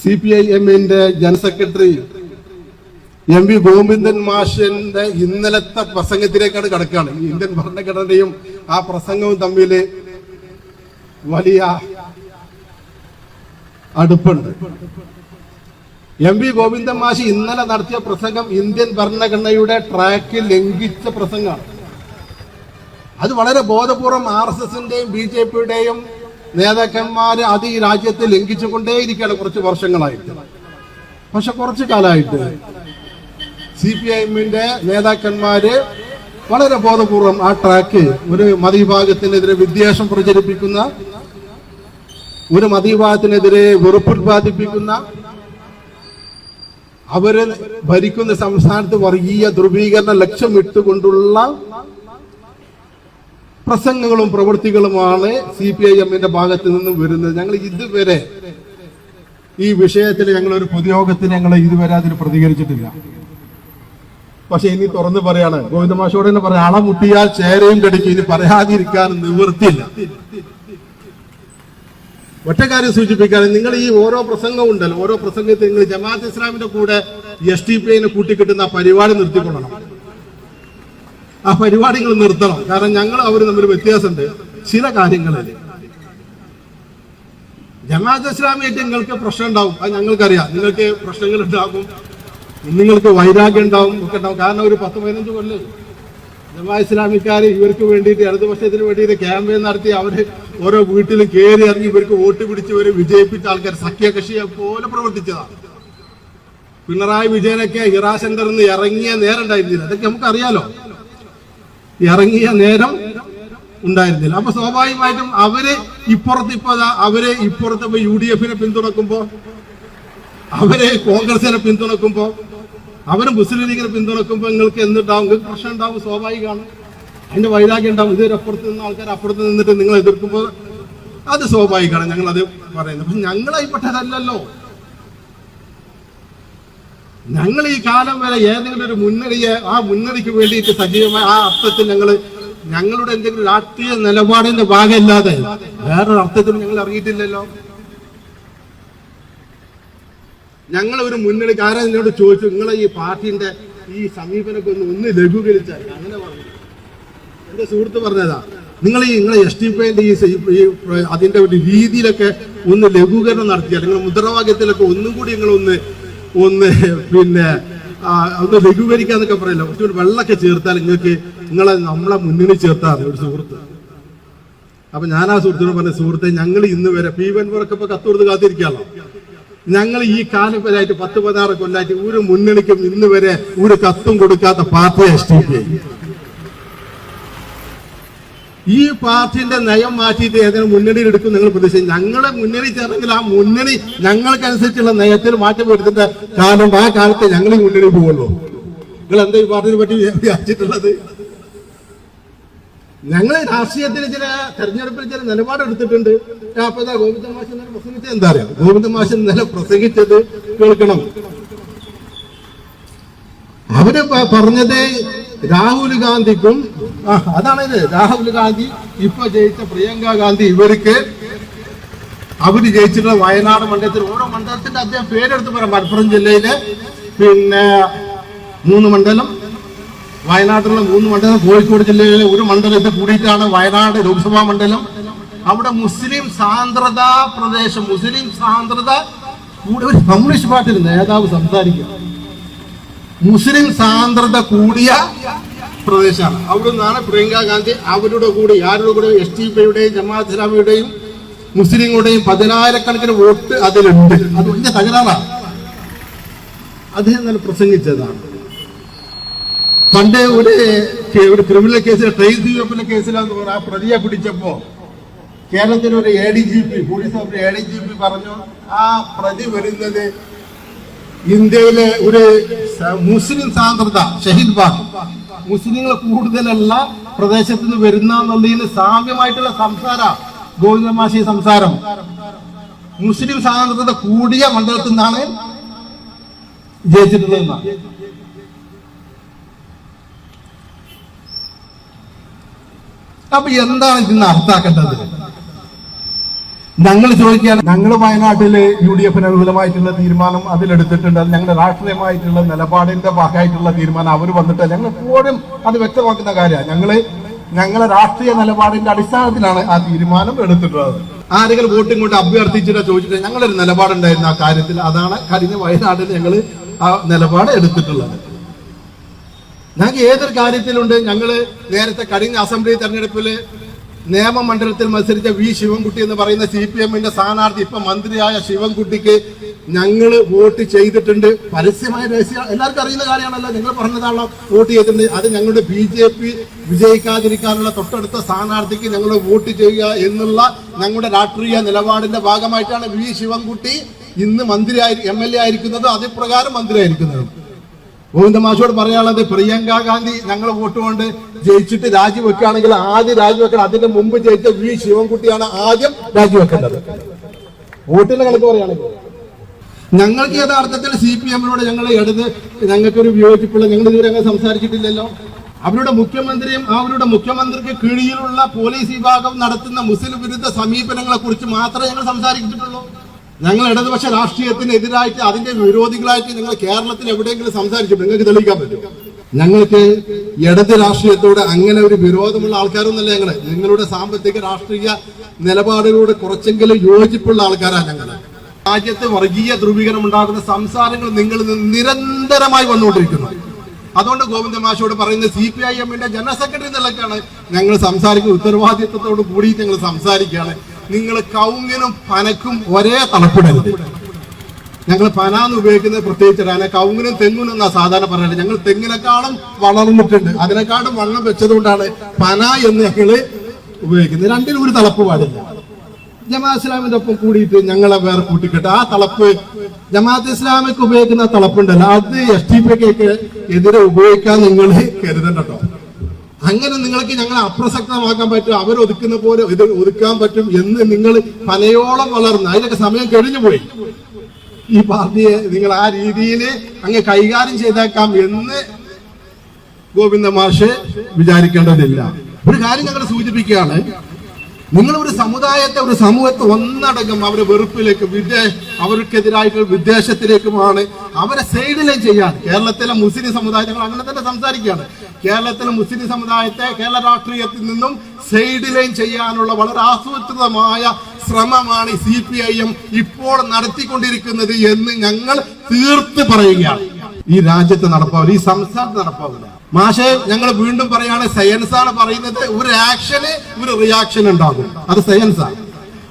C P I എമ്മിന്റെ general secretary M V Govindan മാഷിന്റെ ഇന്നലത്തെ പ്രസംഗത്തിലേക്കാണ് കിടക്കുകയാണ്. ഇന്ത്യൻ ഭരണഘടനയും ആ പ്രസംഗവും തമ്മിൽ വലിയ അടുപ്പുണ്ട്. എം വി ഗോവിന്ദൻ മാഷി ഇന്നലെ നടത്തിയ പ്രസംഗം ഇന്ത്യൻ ഭരണഘടനയുടെ ട്രാക്ക് ലംഘിച്ച പ്രസംഗമാണ്. അത് വളരെ ബോധപൂർവം ആർ എസ് എസിന്റെയും ബി ജെ പിയുടെയും നേതാക്കന്മാര് അത് ഈ രാജ്യത്തെ ലംഘിച്ചുകൊണ്ടേയിരിക്കുകയാണ് കുറച്ച് വർഷങ്ങളായിട്ട്. പക്ഷെ കുറച്ചു കാലമായിട്ട് സി പി ഐ എമ്മിന്റെ നേതാക്കന്മാര് വളരെ ബോധപൂർവം ആ ട്രാക്ക് ഒരു മതവിഭാഗത്തിനെതിരെ വിദ്വേഷം പ്രചരിപ്പിക്കുന്ന ഒരു മതവിഭാഗത്തിനെതിരെ വെറുപ്പുത്പാദിപ്പിക്കുന്ന അവർ ഭരിക്കുന്ന സംസ്ഥാനത്ത് വർഗീയ ധ്രുവീകരണ ലക്ഷ്യമിട്ടുകൊണ്ടുള്ള പ്രസംഗങ്ങളും പ്രവൃത്തികളുമാണ് സി പി ഐ എമ്മിന്റെ ഭാഗത്ത് നിന്നും വരുന്നത്. ഞങ്ങൾ ഇതുവരെ ഈ വിഷയത്തിൽ ഞങ്ങൾ ഒരു പൊതുയോഗത്തിന് ഞങ്ങൾ ഇതുവരെ അതിന് പ്രതികരിച്ചിട്ടില്ല. പക്ഷെ ഇനി തുറന്ന് പറയാണ് ഗോവിന്ദ മാഷോട് തന്നെ പറയാം അള മുട്ടിയാൽ ചേരയും കടിച്ചു ഇനി പറയാതിരിക്കാൻ നിവൃത്തിയില്ല. ഒറ്റ കാര്യം സൂചിപ്പിക്കാതെ നിങ്ങൾ ഈ ഓരോ പ്രസംഗവും ഉണ്ടല്ലോ ഓരോ പ്രസംഗത്തിൽ നിങ്ങൾ ജമാഅത്ത് ഇസ്ലാമിന്റെ കൂടെ എസ് ടി പി ഐനെ കൂട്ടിക്കിട്ടുന്ന പരിപാടി നിർത്തിക്കൊള്ളണം. ആ പരിപാടികൾ നിർത്തണം. കാരണം ഞങ്ങൾ അവർ തമ്മിൽ വ്യത്യാസമുണ്ട്. ചില കാര്യങ്ങളിൽ. ജമാഅത്ത് ഇസ്ലാമിയായിട്ട് നിങ്ങൾക്ക് പ്രശ്നം ഉണ്ടാവും. അത് ഞങ്ങൾക്കറിയാം. നിങ്ങൾക്ക് പ്രശ്നങ്ങൾ ഉണ്ടാകും. നിങ്ങൾക്ക് വൈരാഗ്യം ഉണ്ടാവും. ഒക്കെ ഉണ്ടാവും. കാരണം ഒരു പത്ത് പതിനഞ്ച് കൊല്ലം ജമാ ഇസ്ലാമിക്കാർ ഇവർക്ക് വേണ്ടിയിട്ട് ഇടതുപക്ഷത്തിന് വേണ്ടിയിട്ട് ക്യാമ്പയിൻ നടത്തി അവർ ഓരോ വീട്ടിലും കയറി ഇറങ്ങി ഇവർക്ക് വോട്ട് പിടിച്ച് ഇവരെ വിജയിപ്പിച്ച ആൾക്കാർ സഖ്യകക്ഷിയെ പോലെ പ്രവർത്തിച്ചതാണ് പിണറായി വിജയനൊക്കെ ഹിറാ നിന്ന് ഇറങ്ങിയ നേരം ഉണ്ടായിരുന്നില്ല. അതൊക്കെ നമുക്കറിയാലോ. ഇറങ്ങിയ നേരം ഉണ്ടായിരുന്നില്ല. അപ്പൊ സ്വാഭാവികമായിട്ടും അവർ ഇപ്പുറത്ത് ഇപ്പൊ അവർ ഇപ്പുറത്ത് ഇപ്പൊ യു ഡി എഫിനെ പിന്തുണക്കുമ്പോ അവർ കോൺഗ്രസിനെ പിന്തുണക്കുമ്പോ അവർ മുസ്ലിം ലീഗിനെ പിന്തുണക്കുമ്പോ നിങ്ങൾക്ക് എന്തുണ്ടാവും? നിങ്ങൾക്ക് പ്രശ്നം ഉണ്ടാവും സ്വാഭാവികമാണ്. അതിന്റെ വൈരാഗ്യം ഉണ്ടാവും. ഇതൊരു അപ്പുറത്ത് നിന്ന് ആൾക്കാർ അപ്പുറത്ത് നിന്നിട്ട് നിങ്ങൾ എതിർക്കുമ്പോൾ അത് സ്വാഭാവികമാണ്. ഞങ്ങൾ അത് പറയുന്നത്. പക്ഷെ ഞങ്ങളായിപ്പെട്ടതല്ലല്ലോ. ഞങ്ങൾ ഈ കാലം വരെ ഏതെങ്കിലും ഒരു മുന്നണിയെ ആ മുന്നണിക്ക് വേണ്ടിയിട്ട് സജീവമായ ആ അർത്ഥത്തിൽ ഞങ്ങൾ ഞങ്ങളുടെ എന്തെങ്കിലും രാഷ്ട്രീയ നിലപാടിന്റെ ഭാഗമില്ലാതെ വേറൊരു അർത്ഥത്തിൽ ഞങ്ങൾ അറിയിട്ടില്ലല്ലോ. ഞങ്ങൾ ഒരു മുന്നണി കാരണം എന്നോട് ചോദിച്ചു നിങ്ങളെ ഈ പാർട്ടിന്റെ ഈ സമീപനമൊക്കെ ഒന്ന് ഒന്ന് ലഘൂകരിച്ചാൽ അങ്ങനെ പറഞ്ഞു. എന്റെ സുഹൃത്ത് പറഞ്ഞതാ നിങ്ങൾ ഈ നിങ്ങളെ എസ് ടി പിന്റെ ഈ ഈ അതിന്റെ ഒരു രീതിയിലൊക്കെ ഒന്ന് ലഘൂകരണം നടത്തിയാൽ നിങ്ങൾ മുദ്രാവാക്യത്തിലൊക്കെ ഒന്നും കൂടി നിങ്ങൾ ഒന്ന് ഒന്ന് പിന്നെ ഒന്ന് ഒന്ന് ലഘൂകരിക്കാന്നൊക്കെ പറയില്ല. കുറച്ചുകൂടി വെള്ളമൊക്കെ ചേർത്താൽ നിങ്ങൾക്ക് നിങ്ങളെ നമ്മളെ മുന്നിൽ ചേർത്താൽ ഒരു സുഹൃത്ത്. അപ്പൊ ഞാൻ ആ സുഹൃത്തിനോട് പറഞ്ഞ സുഹൃത്തെ ഞങ്ങൾ ഇന്ന് വരെ പി വൻ പുറക്കെ ഇപ്പൊ കത്തുകൊടുത്ത് ഞങ്ങൾ ഈ കാലം വരെയായിട്ട് പത്ത് പതിനാറ് കൊല്ലായിട്ട് ഒരു മുന്നണിക്കും ഇന്ന് വരെ ഒരു കത്തും കൊടുക്കാത്ത പാർട്ടിയാണ് എസ് ടി പി ഈ പാർട്ടിന്റെ നയം മാറ്റിയിട്ട് ഏതെങ്കിലും മുന്നണിയിൽ എടുക്കും നിങ്ങൾ പ്രതീക്ഷിച്ചു ഞങ്ങളെ മുന്നണി ചേർന്നെങ്കിൽ ആ മുന്നണി ഞങ്ങൾക്കനുസരിച്ചുള്ള നയത്തിൽ മാറ്റം വരുത്തേണ്ട കാലം ആ കാലത്തെ ഞങ്ങൾ ഈ മുന്നണി പോകുള്ളൂ നിങ്ങൾ എന്താ ഈ പാർട്ടിനെ പറ്റി വിചാരിച്ചിട്ടുള്ളത്? ഞങ്ങൾ രാഷ്ട്രീയത്തിൽ ചില തെരഞ്ഞെടുപ്പിൽ ചില നിലപാടെടുത്തിട്ടുണ്ട് അപ്പൊ ഗോവിന്ദ മാഷൻ പ്രസംഗിച്ചത് എന്താ അറിയാം? ഗോവിന്ദ മാഷൻ ഇന്നലെ പ്രസംഗിച്ചത് കേൾക്കണം. അവർ പറഞ്ഞത് രാഹുൽ ഗാന്ധിക്കും ആ അതാണ് ഇത്. രാഹുൽ ഗാന്ധി ഇപ്പൊ ജയിച്ച പ്രിയങ്ക ഗാന്ധി ഇവർക്ക് അവർ ജയിച്ചിട്ടുള്ള വയനാട് മണ്ഡലത്തിൽ ഓരോ മണ്ഡലത്തിന്റെ അദ്ദേഹം പേരെടുത്ത് പറയാം. മലപ്പുറം ജില്ലയിലെ പിന്നെ മൂന്ന് മണ്ഡലം വയനാട്ടിലുള്ള മൂന്ന് മണ്ഡലം കോഴിക്കോട് ജില്ലയിലെ ഒരു മണ്ഡലത്തെ കൂടിയിട്ടാണ് വയനാട് ലോക്സഭാ മണ്ഡലം. അവിടെ മുസ്ലിം സാന്ദ്രത പ്രദേശം മുസ്ലിം സാന്ദ്രത കൂടി ഒരു കമ്മ്യൂണിസ്റ്റ് പാർട്ടിയുടെ നേതാവ് സംസാരിക്കുക. മുസ്ലിം സാന്ദ്രത കൂടിയ പ്രദേശമാണ് അവിടെ നിന്നാണ് പ്രിയങ്ക ഗാന്ധി അവരുടെ കൂടെ ആരുടെ കൂടെ? എസ് ടി പിയുടെയും ജമാഅത്ത് ഇസ്ലാമിയുടെയും മുസ്ലിങ്ങളുടെയും പതിനായിരക്കണക്കിന് വോട്ട് അതിലുണ്ട്. അത് വലിയ തകരാറാണ് അദ്ദേഹം നല്ല പ്രസംഗിച്ചതാണ്. പണ്ട് ഒരു ഒരു ക്രിമിനൽ കേസിൽ ട്രെയിൻ തീവപ്പിലെ കേസിലാന്ന് പറഞ്ഞ ആ പ്രതിയെ പിടിച്ചപ്പോ കേരളത്തിലെ ഒരു A D G P police officer A D G P പറഞ്ഞു ആ പ്രതി വരുന്നത് ഇന്ത്യയിലെ ഒരു മുസ്ലിം സാന്ദ്രത ഷഹീദ് ബാഗ്. മുസ്ലിങ്ങൾ കൂടുതലുള്ള പ്രദേശത്ത് നിന്ന് വരുന്ന എന്നുള്ളതിന് സാമ്യമായിട്ടുള്ള സംസാര ഗോവിന്ദമാശി സംസാരം. മുസ്ലിം സാന്ദ്രത കൂടിയ മണ്ഡലത്തിൽ നിന്നാണ് ജയിച്ചിട്ടുള്ളത് അപ്പൊ എന്താണ് ഇതിന് അർത്ഥാക്കേണ്ടത് ഞങ്ങൾ ചോദിക്കുകയാണ് ഞങ്ങൾ വയനാട്ടിൽ യു ഡി എഫിന് അനുകൂലമായിട്ടുള്ള തീരുമാനം അതിലെടുത്തിട്ടുണ്ട്. അത് ഞങ്ങളുടെ രാഷ്ട്രീയമായിട്ടുള്ള നിലപാടിന്റെ ഭാഗമായിട്ടുള്ള തീരുമാനം അവർ വന്നിട്ട് ഞങ്ങൾ എപ്പോഴും അത് വ്യക്തമാക്കുന്ന കാര്യമാണ്. ഞങ്ങൾ ഞങ്ങളെ രാഷ്ട്രീയ നിലപാടിന്റെ അടിസ്ഥാനത്തിലാണ് ആ തീരുമാനം എടുത്തിട്ടുള്ളത്. ആരെങ്കിലും വോട്ടും കൊണ്ട് അഭ്യർത്ഥിച്ചിട്ട് ചോദിച്ചിട്ട് ഞങ്ങളൊരു നിലപാടുണ്ടായിരുന്നു ആ കാര്യത്തിൽ അതാണ് കഴിഞ്ഞ വയനാട്ടിൽ ഞങ്ങൾ ആ നിലപാട് എടുത്തിട്ടുള്ളത്. ഞങ്ങൾക്ക് ഏതൊരു കാര്യത്തിലുണ്ട്? ഞങ്ങൾ നേരത്തെ കഴിഞ്ഞ അസംബ്ലി തെരഞ്ഞെടുപ്പിൽ നിയമമണ്ഡലത്തിൽ മത്സരിച്ച വി ശിവൻകുട്ടി എന്ന് പറയുന്ന സി പി എമ്മിന്റെ സ്ഥാനാർത്ഥി ഇപ്പൊ മന്ത്രിയായ ശിവൻകുട്ടിക്ക് ഞങ്ങൾ വോട്ട് ചെയ്തിട്ടുണ്ട്. പരസ്യമായ രഹസ്യ എല്ലാവർക്കും അറിയുന്ന കാര്യമാണല്ലോ. നിങ്ങൾ പറഞ്ഞതാണല്ലോ വോട്ട് ചെയ്തിട്ടുണ്ട്. അത് ഞങ്ങളുടെ ബി ജെ പി വിജയിക്കാതിരിക്കാനുള്ള തൊട്ടടുത്ത സ്ഥാനാർത്ഥിക്ക് ഞങ്ങൾ വോട്ട് ചെയ്യുക എന്നുള്ള ഞങ്ങളുടെ രാഷ്ട്രീയ നിലപാടിന്റെ ഭാഗമായിട്ടാണ് വി ശിവൻകുട്ടി ഇന്ന് മന്ത്രിയായി എം എൽ എ ആയിരിക്കുന്നത്. അതിപ്രകാരം മന്ത്രിയായിരിക്കുന്നതും. ഗോവിന്ദ മാഷോട് പറയാനുള്ളത് പ്രിയങ്ക ഗാന്ധി ഞങ്ങൾ വോട്ട് കൊണ്ട് ജയിച്ചിട്ട് രാജിവെക്കുകയാണെങ്കിൽ ആദ്യം രാജിവെക്കണം. അതിന്റെ മുമ്പ് ജയിച്ച വി ശിവൻകുട്ടിയാണ് ആദ്യം രാജിവെക്കേണ്ടത്. വോട്ടിന്റെ കണക്ക് പറയുകയാണെങ്കിൽ ഞങ്ങൾക്ക് യഥാർത്ഥത്തിൽ സി പി എമ്മിനോട് ഞങ്ങൾ എടുത്ത് ഞങ്ങൾക്കൊരു വിയോജിപ്പുള്ള ഞങ്ങൾ ഇതുവരെ അങ്ങനെ സംസാരിച്ചിട്ടില്ലല്ലോ. അവരുടെ മുഖ്യമന്ത്രിയും അവരുടെ മുഖ്യമന്ത്രിക്ക് കീഴിലുള്ള പോലീസ് വിഭാഗം നടത്തുന്ന മുസ്ലിം വിരുദ്ധ സമീപനങ്ങളെ കുറിച്ച് മാത്രമേ ഞങ്ങൾ സംസാരിച്ചിട്ടുള്ളൂ. ഞങ്ങൾ ഇടതുപക്ഷ രാഷ്ട്രീയത്തിന് എതിരായിട്ട് അതിന്റെ വിരോധികളായിട്ട് നിങ്ങൾ കേരളത്തിൽ എവിടെയെങ്കിലും സംസാരിച്ചു നിങ്ങൾക്ക് തെളിയിക്കാൻ പറ്റും ഞങ്ങൾക്ക് ഇടത് രാഷ്ട്രീയത്തോട് അങ്ങനെ ഒരു വിരോധമുള്ള ആൾക്കാരൊന്നല്ല ഞങ്ങൾ. നിങ്ങളുടെ സാമ്പത്തിക രാഷ്ട്രീയ നിലപാടുകളോട് കുറച്ചെങ്കിലും യോജിപ്പുള്ള ആൾക്കാരാണ് ഞങ്ങൾ രാജ്യത്ത് വർഗീയ ധ്രുവീകരണം ഉണ്ടാകുന്ന സംസാരങ്ങൾ നിന്ന് നിരന്തരമായി വന്നുകൊണ്ടിരിക്കുന്നു. അതുകൊണ്ട് ഗോവിന്ദ മാഷോട് പറയുന്നത് സി പി ഐ എമ്മിന്റെ ജനറൽ സെക്രട്ടറി നിലക്കാണ് ഞങ്ങൾ സംസാരിക്കുന്ന ഉത്തരവാദിത്വത്തോട് കൂടി ഞങ്ങൾ സംസാരിക്കുകയാണ്. നിങ്ങൾ കൗങ്ങിനും പനക്കും ഒരേ തണുപ്പിടരുത്. ഞങ്ങൾ പന എന്ന് ഉപയോഗിക്കുന്നത് പ്രത്യേകിച്ചിട്ടാണ് കൗങ്ങിനും തെങ്ങിനും എന്നാ സാധാരണ പറയുന്നത് ഞങ്ങൾ തെങ്ങിനെക്കാളും വളർന്നിട്ടുണ്ട് അതിനെക്കാളും വണ്ണം വെച്ചതുകൊണ്ടാണ് പന എന്ന് ഞങ്ങൾ ഉപയോഗിക്കുന്നത്. രണ്ടിനും ഒരു തളപ്പ് പാടില്ല. ജമാഅത്ത് ഇസ്ലാമിന്റെ ഒപ്പം കൂടിയിട്ട് ഞങ്ങളെ വേറെ കൂട്ടിക്കെട്ട്. ആ തളപ്പ് ജമാഅത്ത് ഇസ്ലാമിക്ക് ഉപയോഗിക്കുന്ന തളപ്പുണ്ടല്ലോ. അത് എസ് ടി പിക്ക് എതിരെ ഉപയോഗിക്കാൻ നിങ്ങൾ കരുതണ്ട അങ്ങനെ നിങ്ങൾക്ക് ഞങ്ങളെ അപ്രസക്തമാക്കാൻ പറ്റും അവരൊതുക്കുന്ന പോലെ ഇത് ഒതുക്കാൻ പറ്റും എന്ന് നിങ്ങൾ പലയോളം വളർന്നു അതിനൊക്കെ സമയം കഴിഞ്ഞു പോയി. ഈ പാർട്ടിയെ നിങ്ങൾ ആ രീതിയിൽ അങ്ങ് കൈകാര്യം ചെയ്തേക്കാം എന്ന് ഗോവിന്ദ മാഷ് വിചാരിക്കേണ്ടതില്ല. ഒരു കാര്യം ഞങ്ങൾ സൂചിപ്പിക്കുകയാണ് നിങ്ങൾ ഒരു സമുദായത്തെ ഒരു സമൂഹത്തെ ഒന്നടങ്കം അവരെ വെറുപ്പിലേക്ക് വിദ്വേഷ അവർക്കെതിരായിട്ടുള്ള വിദ്വേഷത്തിലേക്കുമാണ് അവരെ സൈഡിലേ ചെയ്യാൻ കേരളത്തിലെ മുസ്ലിം സമുദായങ്ങൾ അങ്ങനെ തന്നെ സംസാരിക്കുകയാണ്. കേരളത്തിലെ മുസ്ലിം സമുദായത്തെ കേരള രാഷ്ട്രീയത്തിൽ നിന്നും സൈഡിലൈൻ ചെയ്യാനുള്ള വളരെ ആസൂത്രിതമായ ശ്രമമാണ് സി പി ഐ എം ഇപ്പോൾ നടത്തിക്കൊണ്ടിരിക്കുന്നത് എന്ന് ഞങ്ങൾ തീർത്ത് പറയുകയാണ്. ഈ രാജ്യത്ത് നടപ്പാവില്ല ഈ സംസ്ഥാനത്ത് നടപ്പാവില്ല. മാഷെ ഞങ്ങൾ വീണ്ടും പറയാണ് സയൻസാണ് പറയുന്നത് ഒരു ആക്ഷന് ഒരു റിയാക്ഷൻ ഉണ്ടാകും. അത് സയൻസാണ്.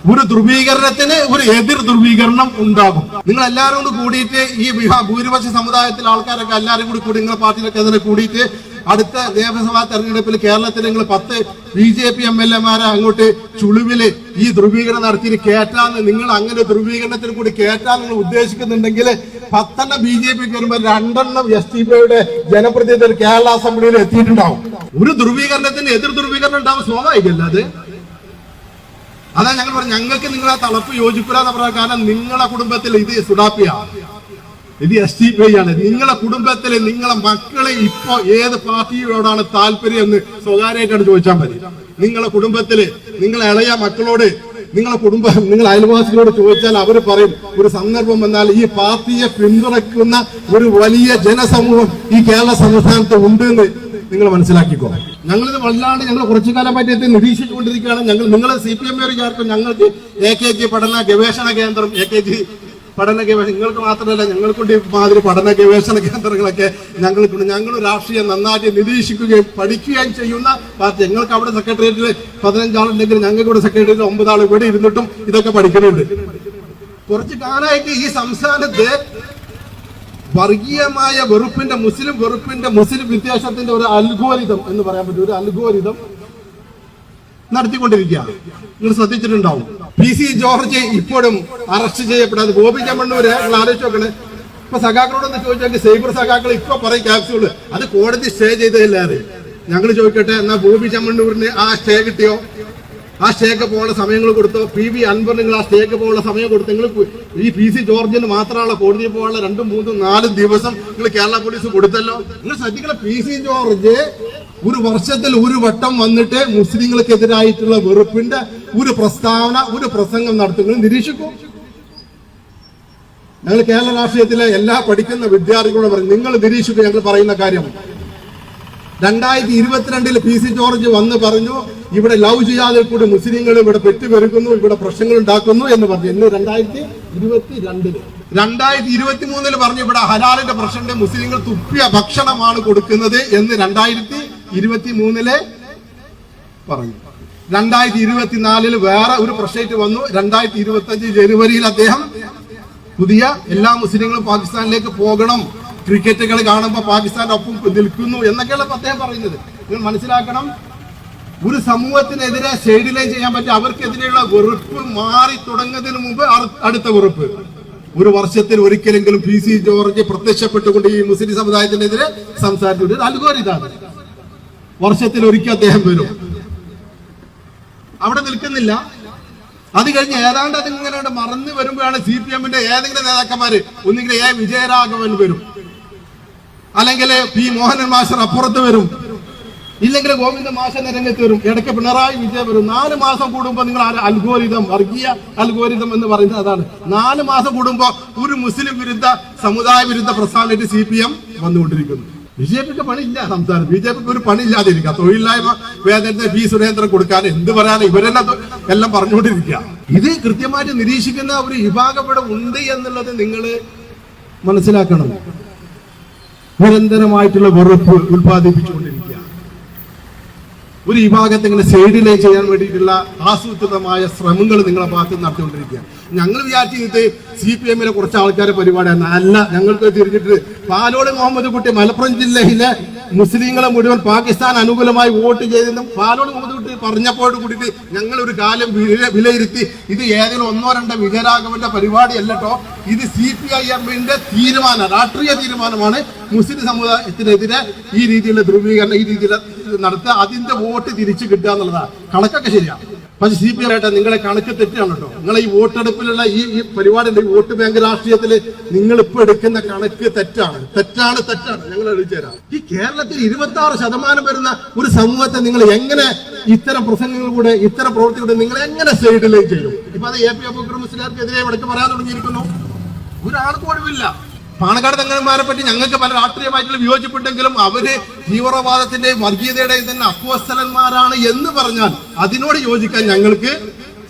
ഒരു ധ്രുവീകരണത്തിന് ഒരു എതിർ ധ്രുവീകരണം ഉണ്ടാകും. നിങ്ങൾ എല്ലാവരും കൂടി കൂടിയിട്ട് ഈ ഭൂരിപക്ഷ സമുദായത്തിലെ ആൾക്കാരൊക്കെ എല്ലാവരും കൂടി കൂടി നിങ്ങളെ പാർട്ടിയിലൊക്കെ അതിനെ കൂടിയിട്ട് അടുത്ത നിയമസഭാ തെരഞ്ഞെടുപ്പിൽ കേരളത്തിൽ നിങ്ങൾ പത്ത് B J P M L എമാരെ അങ്ങോട്ട് ചുളിവിൽ ഈ ധ്രുവീകരണം നടത്തിയിട്ട് കേറ്റാന്ന് നിങ്ങൾ അങ്ങനെ ധ്രുവീകരണത്തിന് കൂടി കേറ്റാൻ നിങ്ങൾ ഉദ്ദേശിക്കുന്നുണ്ടെങ്കിൽ പത്തെണ്ണം ബി ജെ പിക്ക് വരുമ്പോൾ രണ്ടെണ്ണം എസ് ടി പിയുടെ ജനപ്രതിനിധികൾ കേരള അസംബ്ലിയിൽ എത്തിയിട്ടുണ്ടാവും. ഒരു ധ്രുവീകരണത്തിന് എതിർ ധ്രുവീകരണം ഉണ്ടാവും സ്വാഭാവികമല്ല അത്? അതാ ഞങ്ങൾ പറഞ്ഞു ഞങ്ങൾക്ക് നിങ്ങൾ ആ തളപ്പ് യോജിക്കൂലെന്ന് പറഞ്ഞാൽ പറഞ്ഞ കാരണം നിങ്ങളെ കുടുംബത്തിൽ ഇത് സുഡാപ്പിയ. ഇത് എസ് ടി പി ആണ്. നിങ്ങളെ കുടുംബത്തിലെ നിങ്ങളെ മക്കളെ ഇപ്പൊ ഏത് പാർട്ടിയോടാണ് താല്പര്യം എന്ന് സ്വകാര്യമായിട്ടാണ് ചോദിച്ചാൽ മതി. നിങ്ങളെ കുടുംബത്തിൽ നിങ്ങളെ ഇളയ മക്കളോട് നിങ്ങളെ കുടുംബം നിങ്ങൾ അയൽവാസികളോട് ചോദിച്ചാൽ അവർ പറയും ഒരു സന്ദർഭം വന്നാൽ ഈ പാർട്ടിയെ പിന്തുണയ്ക്കുന്ന ഒരു വലിയ ജനസമൂഹം ഈ കേരള സംസ്ഥാനത്ത് ഉണ്ട് എന്ന് നിങ്ങൾ മനസ്സിലാക്കിക്കോ. ഞങ്ങളിത് വല്ലാണ്ട് ഞങ്ങൾ കുറച്ചു കാലമായിട്ട് ഇത് നിരീക്ഷിച്ചുകൊണ്ടിരിക്കുകയാണ്. ഞങ്ങൾ നിങ്ങൾ സി പി എം ചേർക്കും ഞങ്ങൾക്ക് എ കെ ജി പഠന ഗവേഷണ കേന്ദ്രം എ കെ ജി പഠന ഗവേഷണം നിങ്ങൾക്ക് മാത്രമല്ല ഞങ്ങൾക്കുണ്ട് മാതിരി പഠന ഗവേഷണ കേന്ദ്രങ്ങളൊക്കെ ഞങ്ങൾക്കുണ്ട് ഞങ്ങൾ രാഷ്ട്രീയം നന്നായിട്ട് നിരീക്ഷിക്കുകയും പഠിക്കുകയും ചെയ്യുന്ന പാർട്ടി. ഞങ്ങൾക്ക് അവിടെ സെക്രട്ടേറിയറ്റിൽ പതിനഞ്ചാളുണ്ടെങ്കിൽ ഞങ്ങൾക്ക് ഇവിടെ സെക്രട്ടേറിയറ്റിൽ ഒമ്പതാൾ ഇവിടെ ഇരുന്നിട്ടും ഇതൊക്കെ പഠിക്കുന്നുണ്ട്. കുറച്ച് കാലമായിട്ട് ഈ സംസ്ഥാനത്ത് വർഗീയമായ വെറുപ്പിന്റെ മുസ്ലിം വെറുപ്പിന്റെ മുസ്ലിം വിദ്വേഷത്തിന്റെ ഒരു അൽഗോരിതം എന്ന് പറയാൻ പറ്റും. ഒരു അൽഗോരിതം നടത്തിക്കൊണ്ടിരിക്കുകയാണ് നിങ്ങൾ ശ്രദ്ധിച്ചിട്ടുണ്ടാവും. പി സി ജോർജ് ഇപ്പോഴും അറസ്റ്റ് ചെയ്യപ്പെടാതെ ഗോപി ചമ്മണ്ണൂര് ആലോചിച്ച് നോക്കണേ. ഇപ്പൊ സഖാക്കളോടൊന്ന് ചോദിച്ചാൽ സൈബർ സഖാക്കൾ ഇപ്പൊ പറയും ക്യാപ്സ്യൂൾ അത് കോടതി സ്റ്റേ ചെയ്തതില്ലാതെ ഞങ്ങൾ ചോദിക്കട്ടെ എന്നാ ഗോപി ചമ്മണ്ണൂരിന് ആ സ്റ്റേ കിട്ടിയോ? ആ സ്റ്റേക്ക് പോകാനുള്ള സമയങ്ങൾ കൊടുത്തോ? പി വി അൻവർ നിങ്ങൾ ആ സ്റ്റേക്ക് പോകാനുള്ള സമയം കൊടുത്തു? നിങ്ങൾ ഈ പി സി ജോർജിന് മാത്രമുള്ള കോടതിയിൽ പോകാനുള്ള രണ്ടും മൂന്നും നാലും ദിവസം നിങ്ങൾ കേരള പോലീസ് കൊടുത്തല്ലോ. നിങ്ങൾ ശ്രദ്ധിക്കണം പി സി ജോർജ് ഒരു വർഷത്തിൽ ഒരു വട്ടം വന്നിട്ട് മുസ്ലിങ്ങൾക്കെതിരായിട്ടുള്ള വെറുപ്പിന്റെ ഒരു പ്രസ്താവന ഒരു പ്രസംഗം നടത്തുന്നത് നിരീക്ഷിക്കും. ഞങ്ങൾ കേരള രാഷ്ട്രീയത്തിലെ എല്ലാ പഠിക്കുന്ന വിദ്യാർത്ഥികളോട് പറയും നിങ്ങൾ നിരീക്ഷിക്കും ഞങ്ങൾ പറയുന്ന കാര്യം. രണ്ടായിരത്തി ഇരുപത്തിരണ്ടിൽ പി സി ജോർജ് വന്ന് പറഞ്ഞു ഇവിടെ ലവ് ചെയ്യാതെ കൂടി മുസ്ലിങ്ങൾ ഇവിടെ പെറ്റുപെരുക്കുന്നു ഇവിടെ പ്രശ്നങ്ങൾ ഉണ്ടാക്കുന്നു എന്ന് പറഞ്ഞു. ഇന്ന് രണ്ടായിരത്തി ഇരുപത്തി രണ്ടിൽ രണ്ടായിരത്തി ഇരുപത്തി മൂന്നിൽ പറഞ്ഞു ഇവിടെ ഹലാലിന്റെ പ്രശ്നം മുസ്ലിങ്ങൾ തുപ്പിയ ഭക്ഷണമാണ് കൊടുക്കുന്നത് എന്ന് രണ്ടായിരത്തി ഇരുപത്തി മൂന്നിൽ പറഞ്ഞു. രണ്ടായിരത്തി ഇരുപത്തിനാലിൽ വേറെ ഒരു പ്രശ്നമായിട്ട് വന്നു. രണ്ടായിരത്തി ഇരുപത്തി അഞ്ച് ജനുവരിയിൽ അദ്ദേഹം പുതിയ എല്ലാ മുസ്ലിങ്ങളും പാകിസ്ഥാനിലേക്ക് പോകണം. ക്രിക്കറ്റുകൾ കാണുമ്പോൾ പാകിസ്ഥാന്റെ ഒപ്പം നിൽക്കുന്നു എന്നൊക്കെയുള്ള അദ്ദേഹം പറയുന്നത്. നിങ്ങൾ മനസ്സിലാക്കണം ഒരു സമൂഹത്തിനെതിരെ ഷെയ്ഡ് ലൈൻ ചെയ്യാൻ പറ്റും അവർക്കെതിരെയുള്ള വെറുപ്പ് മാറി തുടങ്ങുന്നതിന് മുമ്പ് അടുത്ത വെറുപ്പ്. ഒരു വർഷത്തിൽ ഒരിക്കലെങ്കിലും പി സി ജോർജ് പ്രത്യക്ഷപ്പെട്ടുകൊണ്ട് ഈ മുസ്ലിം സമുദായത്തിനെതിരെ സംസാരിച്ചിട്ടുണ്ട് അൽഗോരിതാണ് വർഷത്തിൽ ഒരിക്കൽ അദ്ദേഹം വരും. അവിടെ നിൽക്കുന്നില്ല. അത് കഴിഞ്ഞ് ഏതാണ്ട് അതിങ്ങനെ മറന്നു വരുമ്പോഴാണ് സി പി എമ്മിന്റെ ഏതെങ്കിലും നേതാക്കന്മാര് ഒന്നുകിൽ എ വിജയരാഘവൻ വരും. അല്ലെങ്കിൽ പി മോഹനൻ മാസ്റ്റർ അപ്പുറത്ത് വരും. ഇല്ലെങ്കിൽ ഗോവിന്ദ മാഷനെ രംഗത്ത് വരും. ഇടയ്ക്ക് പിണറായി വിജയൻ വരും. നാല് മാസം കൂടുമ്പോൾ നിങ്ങൾ അൽഗോരിതം വർഗീയ അൽഗോരിതം എന്ന് പറയുന്നത് അതാണ്. നാല് മാസം കൂടുമ്പോൾ ഒരു മുസ്ലിം വിരുദ്ധ സമുദായ വിരുദ്ധ പ്രസ്ഥാനമായിട്ട് സി പി എം വന്നുകൊണ്ടിരിക്കുന്നു. ബി ജെ പിക്ക് പണിയില്ല സംസ്ഥാനം ബി ജെ പിക്ക് ഒരു പണിയില്ലാതിരിക്കുക. തൊഴിലില്ലായ്മ വേതനത്തിന് പി സുരേന്ദ്രൻ കൊടുക്കാൻ എന്ത് പറയാനും ഇവരെല്ലാം എല്ലാം പറഞ്ഞുകൊണ്ടിരിക്കുക. ഇത് കൃത്യമായിട്ട് നിരീക്ഷിക്കുന്ന ഒരു വിഭാഗം ഇവിടെ ഉണ്ട് എന്നുള്ളത് നിങ്ങൾ മനസ്സിലാക്കണം. നിരന്തരമായിട്ടുള്ള വെറുപ്പ് ഉത്പാദിപ്പിച്ചുകൊണ്ടിരിക്കുക ഒരു വിഭാഗത്തെ ഇങ്ങനെ സൈഡിലേ ചെയ്യാൻ വേണ്ടിയിട്ടുള്ള ആസൂത്രിതമായ ശ്രമങ്ങൾ നിങ്ങളെ ഭാഗത്ത് നടത്തിക്കൊണ്ടിരിക്കുക ഞങ്ങൾ വിചാരിച്ചത് സി പി എമ്മിലെ കുറച്ച് ആൾക്കാരെ പരിപാടിയാണ് അല്ല ഞങ്ങൾക്ക് തിരിഞ്ഞിട്ട് പാലോട് മുഹമ്മദ് കുട്ടി മലപ്പുറം ജില്ലയിലെ മുസ്ലിങ്ങളെ മുഴുവൻ പാകിസ്ഥാൻ അനുകൂലമായി വോട്ട് ചെയ്തെന്നും പാലോട് മുഹമ്മദ് കുട്ടി പറഞ്ഞപ്പോഴും കൂടിയിട്ട് ഞങ്ങൾ ഒരു കാലം വിലയിരുത്തി ഇത് ഏതെങ്കിലും ഒന്നോ രണ്ടോ വിജയരാഘവന്റെ പരിപാടി അല്ലട്ടോ ഇത് സി പി ഐ എമ്മിന്റെ തീരുമാനം രാഷ്ട്രീയ തീരുമാനമാണ് മുസ്ലിം സമുദായത്തിനെതിരെ ഈ രീതിയിലുള്ള ധ്രുവീകരണം ഈ രീതിയിൽ നടത്തുക അതിന്റെ വോട്ട് തിരിച്ചു കിട്ടുക എന്നുള്ളതാണ് കണക്കൊക്കെ ശരിയാണ് പക്ഷെ സി പി എം നിങ്ങളെ കണക്ക് തെറ്റാണ് കേട്ടോ. നിങ്ങൾ ഈ വോട്ടെടുപ്പിലുള്ള ഈ ഈ പരിപാടിയുടെ ഈ വോട്ട് ബാങ്ക് രാഷ്ട്രീയത്തിൽ നിങ്ങൾ ഇപ്പൊ എടുക്കുന്ന കണക്ക് തെറ്റാണ്. തെറ്റാണ് തെറ്റാണ്. ഞങ്ങൾ എഴുതി തരാം. ഈ കേരളത്തിൽ ഇരുപത്തി ആറ് ശതമാനം വരുന്ന ഒരു സമൂഹത്തെ നിങ്ങൾ എങ്ങനെ ഇത്തരം പ്രസംഗങ്ങളിലൂടെ ഇത്തരം പ്രവൃത്തികളുടെ നിങ്ങൾ എങ്ങനെ സൈഡിലേക്ക് ചെയ്യും? ഇപ്പൊ അത് എ പി എഫ് മുസ്ലിംകാർക്കെതിരെ ഇടയ്ക്ക് പറയാൻ തുടങ്ങിയിരിക്കുന്നു. ഒരാൾക്ക് ഒഴിവില്ല. പാണക്കാട് തങ്ങന്മാരെ പറ്റി ഞങ്ങൾക്ക് പല രാഷ്ട്രീയമായിട്ടുള്ള വിയോജിപ്പുണ്ടെങ്കിലും അവർ തീവ്രവാദത്തിന്റെയും വർഗീയതയുടെയും തന്നെ അപ്പോസ്തലന്മാരാണ് എന്ന് പറഞ്ഞാൽ അതിനോട് യോജിക്കാൻ ഞങ്ങൾക്ക്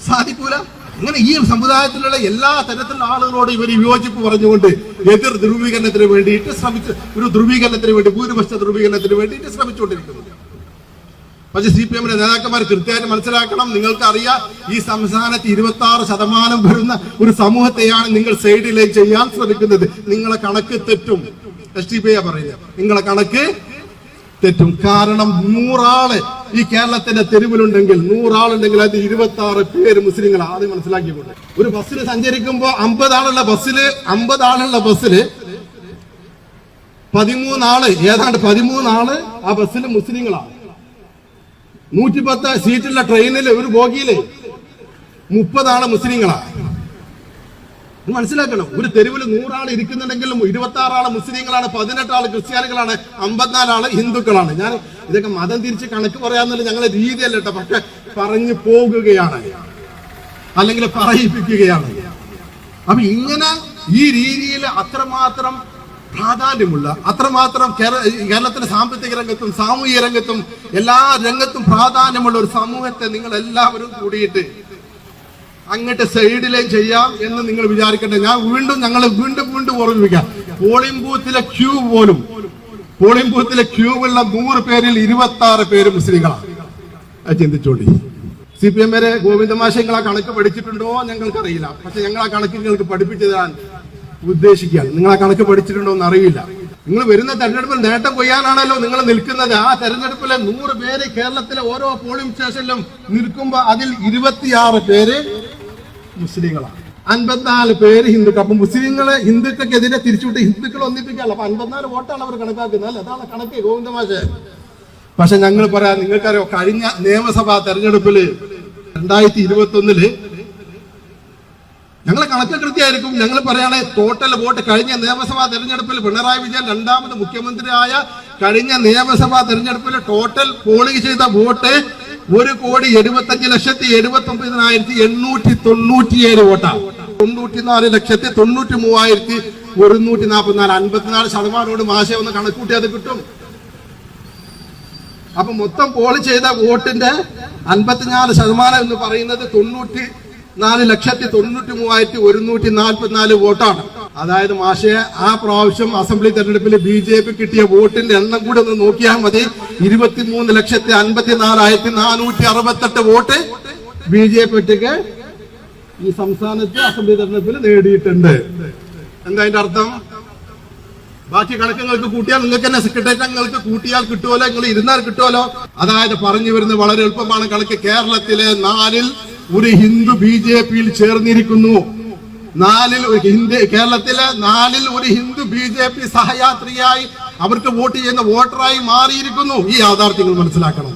സാധിക്കൂല. അങ്ങനെ ഈ സമുദായത്തിലുള്ള എല്ലാ തരത്തിലുള്ള ആളുകളോട് ഇവർ വിയോജിപ്പ് പറഞ്ഞുകൊണ്ട് എതിർ ധ്രുവീകരണത്തിന് വേണ്ടിയിട്ട് ശ്രമിച്ച് ഒരു ധ്രുവീകരണത്തിന് വേണ്ടി ഭൂരിപക്ഷ ധ്രുവീകരണത്തിന് വേണ്ടിയിട്ട് ശ്രമിച്ചുകൊണ്ടിരിക്കുന്നു. പക്ഷെ സി പി എമ്മിന്റെ നേതാക്കന്മാർ കൃത്യമായിട്ട് മനസ്സിലാക്കണം. നിങ്ങൾക്ക് അറിയാം ഈ സംസ്ഥാനത്ത് ഇരുപത്തി ആറ് ശതമാനം വരുന്ന ഒരു സമൂഹത്തെയാണ് നിങ്ങൾ സൈഡിലേക്ക് ചെയ്യാൻ ശ്രമിക്കുന്നത്. നിങ്ങളെ കണക്ക് തെറ്റും. എസ് ടി പി പറയുന്നത്. നിങ്ങളെ കണക്ക് തെറ്റും. കാരണം നൂറാൾ ഈ കേരളത്തിന്റെ തെരുവിലുണ്ടെങ്കിൽ നൂറാളുണ്ടെങ്കിൽ അത് ഇരുപത്തി ആറ് പേര് മുസ്ലിങ്ങൾ ആദ്യം മനസ്സിലാക്കിക്കൊണ്ട്. ഒരു ബസ്സിൽ സഞ്ചരിക്കുമ്പോ അമ്പത് ആളുള്ള ബസ്സിൽ അമ്പത് ആളുള്ള ബസ്സിൽ പതിമൂന്നാൾ ഏതാണ്ട് പതിമൂന്നാൾ ആ ബസ്സിൽ മുസ്ലിങ്ങളാണ്. നൂറ്റിപ്പത്ത് സീറ്റുള്ള ട്രെയിനിൽ ഒരു ബോഗിയിൽ മുപ്പതാണ് മുസ്ലിങ്ങളാ. മനസ്സിലാക്കണം. ഒരു തെരുവിൽ നൂറാൾ ഇരിക്കുന്നുണ്ടെങ്കിലും ഇരുപത്തി ആറാൾ മുസ്ലിങ്ങളാണ് പതിനെട്ടാൾ ക്രിസ്ത്യാനികളാണ് അമ്പത്തിനാലാൾ ഹിന്ദുക്കളാണ്. ഞാൻ ഇതൊക്കെ മതം തിരിച്ച് കണക്ക് പറയാന്നുള്ള ഞങ്ങളെ രീതിയല്ല കേട്ടോ. പക്ഷെ പറഞ്ഞു പോകുകയാണ്. അല്ലെങ്കിൽ പറയിപ്പിക്കുകയാണ്. അപ്പൊ ഇങ്ങനെ ഈ രീതിയിൽ അത്രമാത്രം പ്രാധാന്യമുള്ള അത്രമാത്രം കേരളത്തിന്റെ സാമ്പത്തിക രംഗത്തും സാമൂഹിക രംഗത്തും എല്ലാ രംഗത്തും പ്രാധാന്യമുള്ള ഒരു സമൂഹത്തെ നിങ്ങൾ എല്ലാവരും കൂടിയിട്ട് അങ്ങോട്ട് സൈഡിലേ ചെയ്യാം എന്ന് നിങ്ങൾ വിചാരിക്കട്ടെ. ഞാൻ വീണ്ടും ഞങ്ങൾ വീണ്ടും വീണ്ടും ഓർമ്മിപ്പിക്കാം. പോളിംഗ് ബൂത്തിലെ ക്യൂ പോലും പോളിംഗ് ബൂത്തിലെ ക്യൂ ഉള്ള നൂറ് പേരിൽ ഇരുപത്തി ആറ് പേര് മുസ്ലിങ്ങളാണ്. ചിന്തിച്ചോണ്ടി സി പി എം വരെ ഗോവിന്ദമാശ ആ കണക്ക് പഠിച്ചിട്ടുണ്ടോ? ഞങ്ങൾക്കറിയില്ല. പക്ഷെ ഞങ്ങൾ ആ കണക്ക് നിങ്ങൾക്ക് പഠിപ്പിച്ചു തരാൻ ഉദ്ദേശിക്കുകയാണ്. നിങ്ങൾ ആ കണക്ക് പഠിച്ചിട്ടുണ്ടോ എന്ന് അറിയില്ല. നിങ്ങൾ വരുന്ന തെരഞ്ഞെടുപ്പിൽ നേട്ടം കൊയ്യാനാണല്ലോ നിങ്ങൾ നിൽക്കുന്നത്. ആ തെരഞ്ഞെടുപ്പിലെ നൂറ് പേര് കേരളത്തിലെ ഓരോ പോളിംഗ് സ്റ്റേഷനിലും നിൽക്കുമ്പോൾ അതിൽ ഇരുപത്തിയാറ് പേര് മുസ്ലിങ്ങളാണ്. അൻപത്തിനാല് പേര് ഹിന്ദുക്കൾ. അപ്പൊ മുസ്ലിങ്ങളെ ഹിന്ദുക്കൾക്കെതിരെ തിരിച്ചുവിട്ട് ഹിന്ദുക്കൾ ഒന്നിപ്പിക്കാനുള്ള അപ്പൊ അൻപത്തിനാല് വോട്ടാണ് അവർ കണക്കാക്കുന്നത്. അല്ല? അതാണ് കണക്ക് ഗോവിന്ദമാശ പക്ഷെ ഞങ്ങൾ പറയാം നിങ്ങൾക്കറിയോ കഴിഞ്ഞ നിയമസഭാ തെരഞ്ഞെടുപ്പിൽ രണ്ടായിരത്തി ഇരുപത്തി ഒന്നിൽ ഞങ്ങളെ കണക്ക് കൃത്യമായിരിക്കും. ഞങ്ങൾ പറയുകയാണെങ്കിൽ ടോട്ടൽ വോട്ട് കഴിഞ്ഞ നിയമസഭാ തെരഞ്ഞെടുപ്പിൽ പിണറായി വിജയൻ രണ്ടാമത് മുഖ്യമന്ത്രിയായ കഴിഞ്ഞ നിയമസഭാ തെരഞ്ഞെടുപ്പിൽ ടോട്ടൽ പോളിംഗ് ചെയ്ത വോട്ട് ഒരു കോടി എഴുപത്തഞ്ച് ലക്ഷത്തി എഴുപത്തി ഒമ്പതിനായിരത്തി എണ്ണൂറ്റി തൊണ്ണൂറ്റിയേഴ് വോട്ടാണ് തൊണ്ണൂറ്റിനാല് ലക്ഷത്തി തൊണ്ണൂറ്റി മൂവായിരത്തി ഒരുന്നൂറ്റി നാൽപ്പത്തിനാല്. അൻപത്തിനാല് ശതമാനോട് മാശയം ഒന്ന് കണക്കൂട്ടി അത് കിട്ടും. അപ്പൊ മൊത്തം പോൾ ചെയ്ത വോട്ടിന്റെ അൻപത്തിനാല് ശതമാനം എന്ന് പറയുന്നത് തൊണ്ണൂറ്റി നാല് ലക്ഷത്തി തൊണ്ണൂറ്റി മൂവായിരത്തി ഒരുന്നൂറ്റി നാൽപ്പത്തിനാല് വോട്ടാണ്. അതായത് മാഷെ ആ പ്രാവശ്യം അസംബ്ലി തെരഞ്ഞെടുപ്പിൽ ബി ജെ പി കിട്ടിയ വോട്ടിന്റെ എണ്ണം കൂടി ഒന്ന് നോക്കിയാൽ മതി. ഇരുപത്തിമൂന്ന് ലക്ഷത്തി അൻപത്തി നാലായിരത്തി നാനൂറ്റി അറുപത്തെട്ട് വോട്ട് ബി ജെ പി ഒറ്റയ്ക്ക് ഈ സംസ്ഥാനത്ത് അസംബ്ലി തെരഞ്ഞെടുപ്പിൽ നേടിയിട്ടുണ്ട്. എന്താ അതിന്റെ അർത്ഥം? ബാക്കി കണക്കങ്ങൾക്ക് കൂട്ടിയാൽ നിങ്ങൾക്ക് തന്നെ സെക്രട്ടേറിയറ്റ് അംഗങ്ങൾക്ക് കൂട്ടിയാൽ കിട്ടുമല്ലോ നിങ്ങൾ ഇരുന്നാൽ കിട്ടുമല്ലോ അതായത് പറഞ്ഞു വരുന്നത് വളരെ എളുപ്പമാണ്. കണക്ക് കേരളത്തിലെ നാലിൽ ഒരു ഹിന്ദു ബി ജെ പിയിൽ ചേർന്നിരിക്കുന്നു. നാലിൽ ഒരു ഹിന്ദു കേരളത്തിലെ നാലിൽ ഒരു ഹിന്ദു ബി ജെ പി സഹയാത്രിയായി അവർക്ക് വോട്ട് ചെയ്യുന്ന വോട്ടറായി മാറിയിരിക്കുന്നു. ഈ യാഥാർത്ഥ്യങ്ങൾ മനസ്സിലാക്കണം.